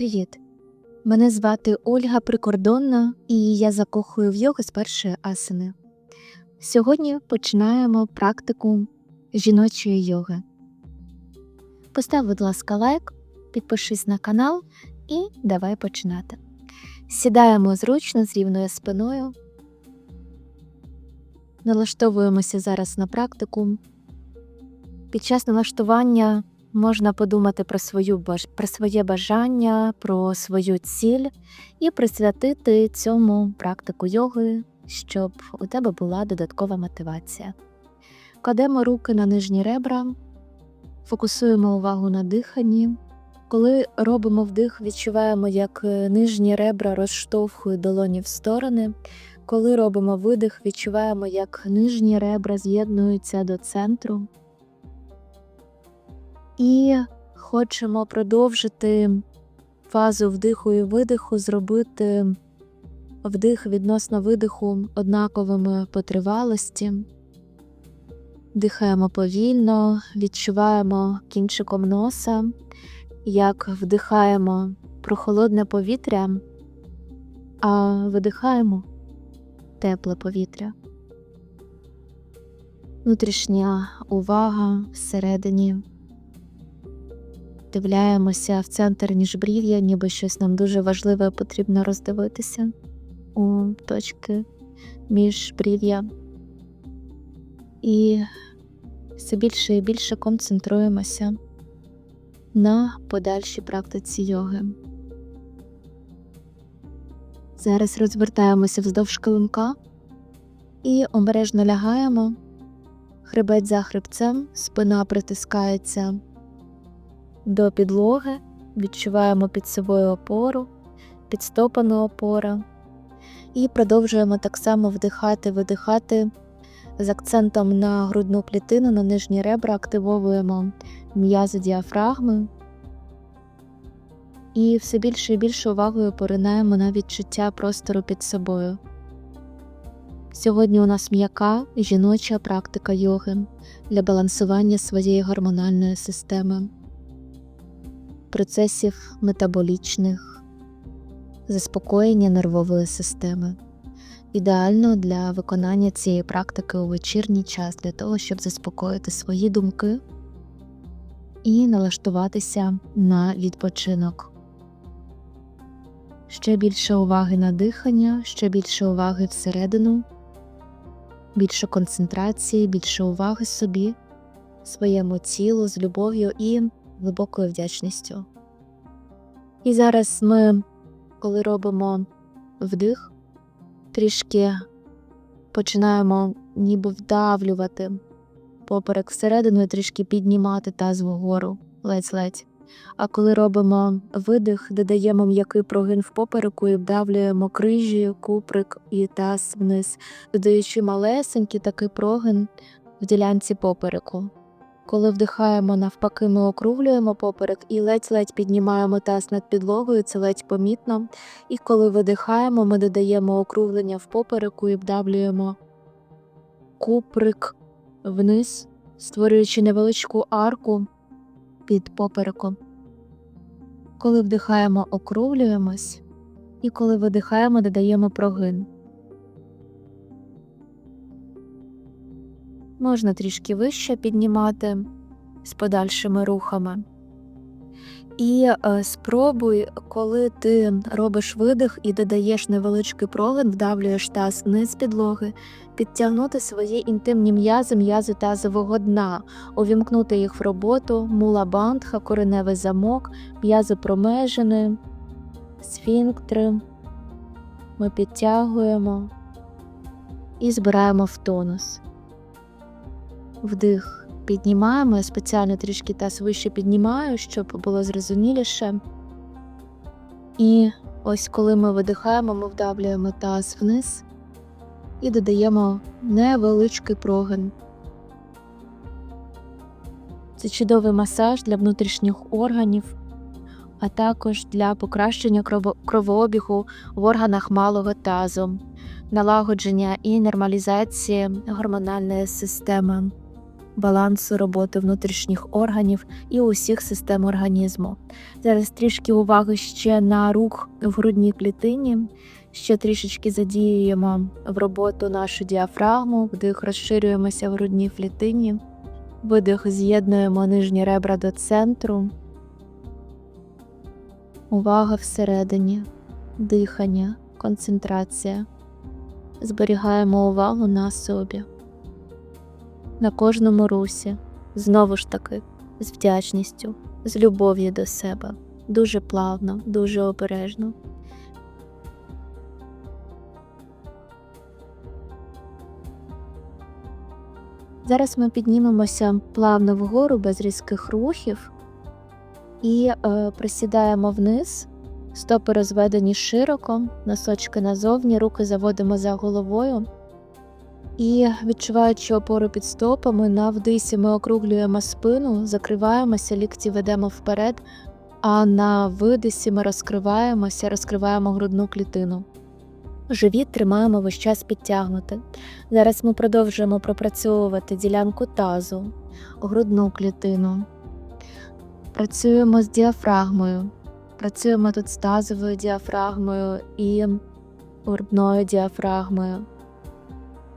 Привіт! Мене звати Ольга Прикордонна, і я закохую в йогу з першої асини. Сьогодні починаємо практику жіночої йоги. Постав, будь ласка, лайк, підпишись на канал і давай починати. Сідаємо зручно з рівною спиною. Налаштовуємося зараз на практику. Під час налаштування можна подумати про, свою, про своє бажання, про свою ціль і присвятити цьому практику йоги, щоб у тебе була додаткова мотивація. Кладемо руки на нижні ребра, фокусуємо увагу на диханні. Коли робимо вдих, відчуваємо, як е, нижні ребра розштовхують долоні в сторони. Коли робимо видих, відчуваємо, як нижні ребра з'єднуються до центру. І хочемо продовжити фазу вдиху і видиху, зробити вдих відносно видиху однаковими по тривалості. Дихаємо повільно, відчуваємо кінчиком носа, як вдихаємо прохолодне повітря, а видихаємо тепле повітря. Внутрішня увага всередині. Дивляємося в центр міжбрів'я, ніби щось нам дуже важливе потрібно роздивитися у точки міжбрів'я. І все більше і більше концентруємося на подальшій практиці йоги. Зараз розвертаємося вздовж килимка і обережно лягаємо, хребет за хребцем, спина притискається до підлоги, відчуваємо під собою опору, підстопану опора. І продовжуємо так само вдихати, видихати з акцентом на грудну клітину, на нижні ребра, активовуємо м'язи діафрагми. І все більше і більше увагою поринаємо на відчуття простору під собою. Сьогодні у нас м'яка жіноча практика йоги для балансування своєї гормональної системи процесів метаболічних, заспокоєння нервової системи. Ідеально для виконання цієї практики у вечірній час для того, щоб заспокоїти свої думки і налаштуватися на відпочинок. Ще більше уваги на дихання, ще більше уваги всередину, більше концентрації, більше уваги собі, своєму тілу з любов'ю і глибокою вдячністю. І зараз ми, коли робимо вдих, трішки починаємо ніби вдавлювати поперек всередину і трішки піднімати таз вгору, ледь-ледь. А коли робимо видих, додаємо м'який прогин в попереку і вдавлюємо крижі, куприк і таз вниз, додаючи малесенький такий прогин в ділянці попереку. Коли вдихаємо, навпаки, ми округлюємо поперек і ледь-ледь піднімаємо таз над підлогою, це ледь помітно. І коли видихаємо, ми додаємо округлення в попереку і вдавлюємо куприк вниз, створюючи невеличку арку під попереком. Коли вдихаємо, округлюємось, і коли видихаємо, додаємо прогин. Можна трішки вище піднімати з подальшими рухами. І е, спробуй, коли ти робиш видих і додаєш невеличкий прогин, вдавлюєш таз вниз підлоги, підтягнути свої інтимні м'язи, м'язи тазового дна, увімкнути їх в роботу, мула бандха, кореневий замок, м'язи промежини, сфінктри. Ми підтягуємо і збираємо в тонус. Вдих піднімаємо, я спеціально трішки таз вище піднімаю, щоб було зрозуміліше. І ось коли ми видихаємо, ми вдавлюємо таз вниз і додаємо невеличкий прогин. Це чудовий масаж для внутрішніх органів, а також для покращення кровообігу в органах малого тазу, налагодження і нормалізації гормональної системи. Балансу роботи внутрішніх органів і усіх систем організму. Зараз трішки уваги ще на рух в грудній клітині. Ще трішечки задіюємо в роботу нашу діафрагму, вдих розширюємося в грудній клітині, видих з'єднуємо нижні ребра до центру. Увага всередині, дихання, концентрація. Зберігаємо увагу на собі, на кожному русі, знову ж таки, з вдячністю, з любов'ю до себе, дуже плавно, дуже обережно. Зараз ми піднімемося плавно вгору без різких рухів і е, присідаємо вниз, стопи розведені широко, носочки назовні, руки заводимо за головою. І відчуваючи опору під стопами, на вдисі ми округлюємо спину, закриваємося, лікті ведемо вперед, а на видисі ми розкриваємося, розкриваємо грудну клітину. Живіт тримаємо весь час підтягнути. Зараз ми продовжуємо пропрацьовувати ділянку тазу, грудну клітину. Працюємо з діафрагмою. Працюємо тут з тазовою діафрагмою і грудною діафрагмою.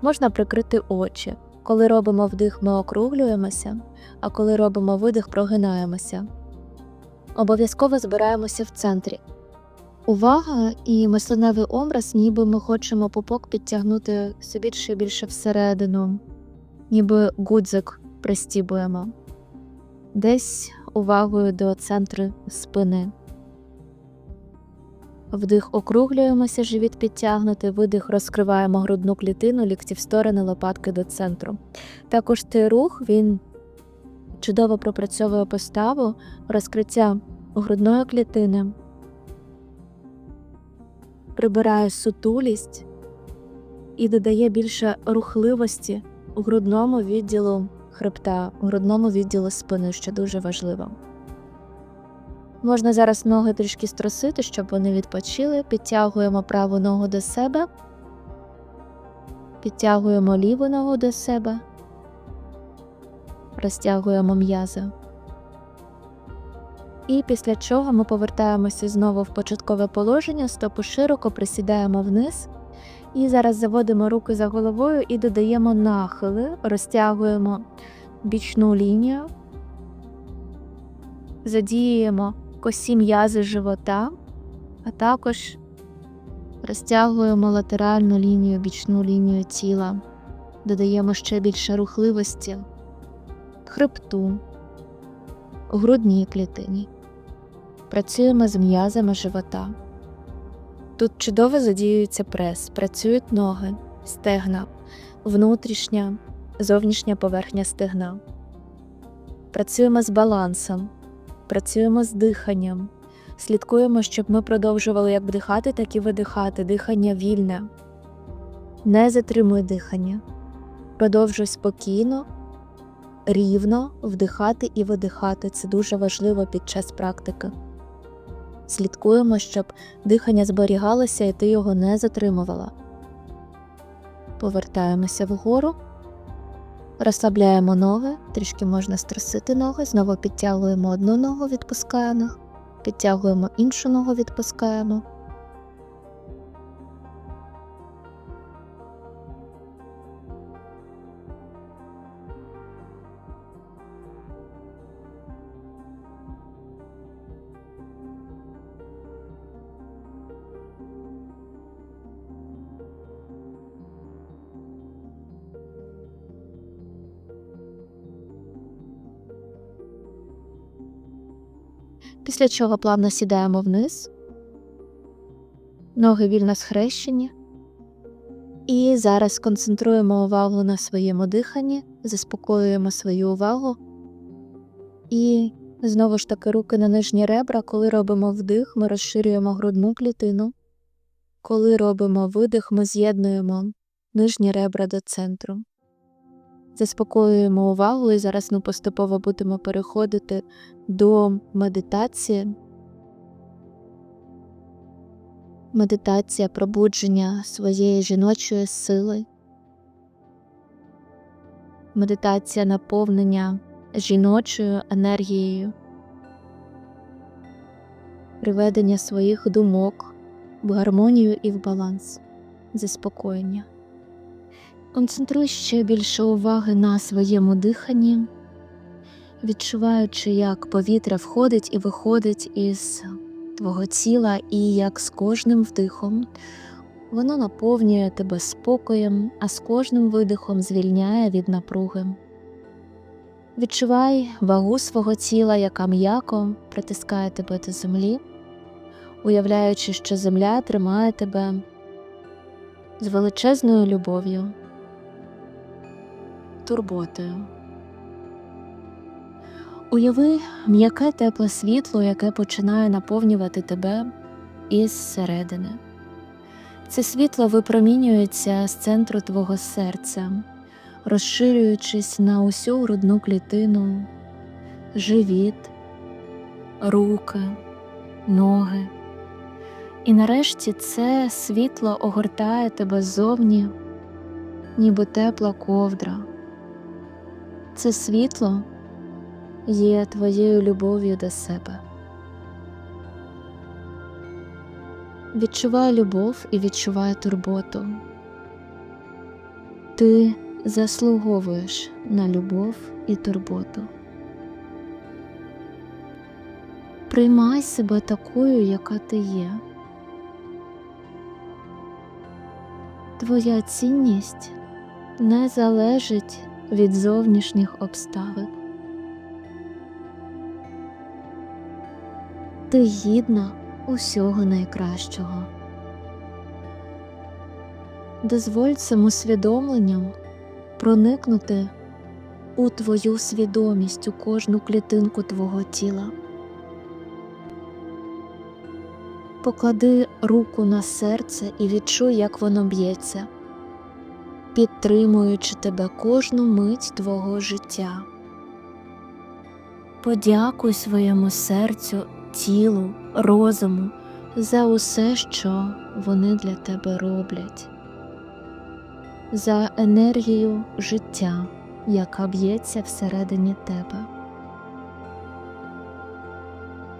Можна прикрити очі. Коли робимо вдих, ми округлюємося, а коли робимо видих, прогинаємося. Обов'язково збираємося в центрі. Увага і мисленевий образ, ніби ми хочемо пупок підтягнути все більше і більше всередину, ніби гудзик пристібуємо, десь увагою до центру спини. Вдих округлюємося, живіт підтягнути, видих розкриваємо грудну клітину, лікті в сторони, лопатки до центру. Також цей рух він чудово пропрацьовує поставу, розкриття грудної клітини прибирає сутулість і додає більше рухливості у грудному відділу хребта, у грудному відділу спини, що дуже важливо. Можна зараз ноги трішки струсити, щоб вони відпочили. Підтягуємо праву ногу до себе, підтягуємо ліву ногу до себе, розтягуємо м'язи. І після чого ми повертаємося знову в початкове положення, стопи широко присідаємо вниз. І зараз заводимо руки за головою і додаємо нахили, розтягуємо бічну лінію, задіюємо косі м'язи живота, а також розтягуємо латеральну лінію, бічну лінію тіла, додаємо ще більше рухливості, хребту, грудній клітині. Працюємо з м'язами живота. Тут чудово задіюється прес, працюють ноги, стегна, внутрішня, зовнішня поверхня стегна. Працюємо з балансом, працюємо з диханням, слідкуємо, щоб ми продовжували як вдихати, так і видихати. Дихання вільне. Не затримуй дихання. Продовжуй спокійно, рівно вдихати і видихати. Це дуже важливо під час практики. Слідкуємо, щоб дихання зберігалося і ти його не затримувала. Повертаємося вгору, розслабляємо ноги, трішки можна струсити ноги, знову підтягуємо одну ногу, відпускаємо, підтягуємо іншу ногу, відпускаємо. Після чого плавно сідаємо вниз, ноги вільно схрещені. І зараз концентруємо увагу на своєму диханні, заспокоюємо свою увагу. І знову ж таки руки на нижні ребра. Коли робимо вдих, ми розширюємо грудну клітину. Коли робимо видих, ми з'єднуємо нижні ребра до центру. Заспокоюємо увагу, і зараз ми поступово будемо переходити до медитації. Медитація пробудження своєї жіночої сили. медитація наповнення жіночою енергією, приведення своїх думок в гармонію і в баланс, заспокоєння. Концентруй ще більше уваги на своєму диханні, відчуваючи, як повітря входить і виходить із твого тіла, і як з кожним вдихом воно наповнює тебе спокоєм, а з кожним видихом звільняє від напруги. Відчувай вагу свого тіла, яка м'яко притискає тебе до землі, уявляючи, що земля тримає тебе з величезною любов'ю, турботою. Уяви м'яке тепле світло, яке починає наповнювати тебе із середини. Це світло випромінюється з центру твого серця, розширюючись на усю грудну клітину, живіт, руки, ноги. І нарешті це світло огортає тебе ззовні, ніби тепла ковдра. Це світло є твоєю любов'ю до себе. Відчувай любов і відчувай турботу. Ти заслуговуєш на любов і турботу. Приймай себе такою, яка ти є. Твоя цінність не залежить від зовнішніх обставин. Ти гідна усього найкращого. Дозволь цим усвідомленням проникнути у твою свідомість у кожну клітинку твого тіла. Поклади руку на серце і відчуй, як воно б'ється, підтримуючи тебе кожну мить твого життя. Подякуй своєму серцю, тілу, розуму за усе, що вони для тебе роблять, за енергію життя, яка б'ється всередині тебе.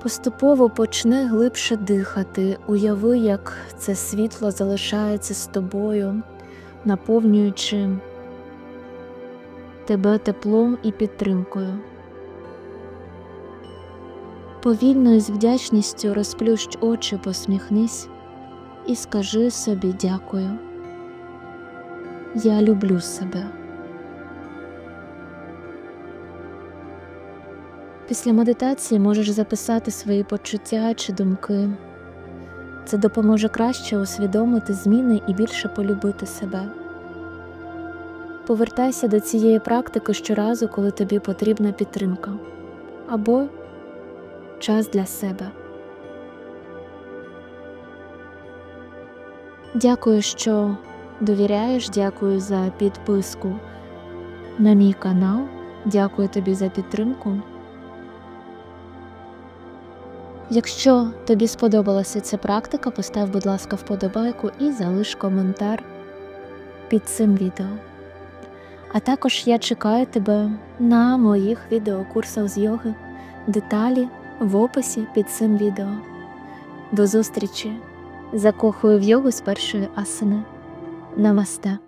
Поступово почни глибше дихати, уяви, як це світло залишається з тобою, наповнюючи тебе теплом і підтримкою. Повільно і з вдячністю розплющ очі, посміхнись і скажи собі дякую. Я люблю себе. Після медитації можеш записати свої почуття чи думки. Це допоможе краще усвідомити зміни і більше полюбити себе. Повертайся до цієї практики щоразу, коли тобі потрібна підтримка або час для себе. Дякую, що довіряєш, дякую за підписку на мій канал. Дякую тобі за підтримку. Якщо тобі сподобалася ця практика, постав, будь ласка, вподобайку і залиш коментар під цим відео. А також я чекаю тебе на моїх відеокурсах з йоги, деталі в описі під цим відео. До зустрічі! Закохую в йогу з першої асани. Намасте!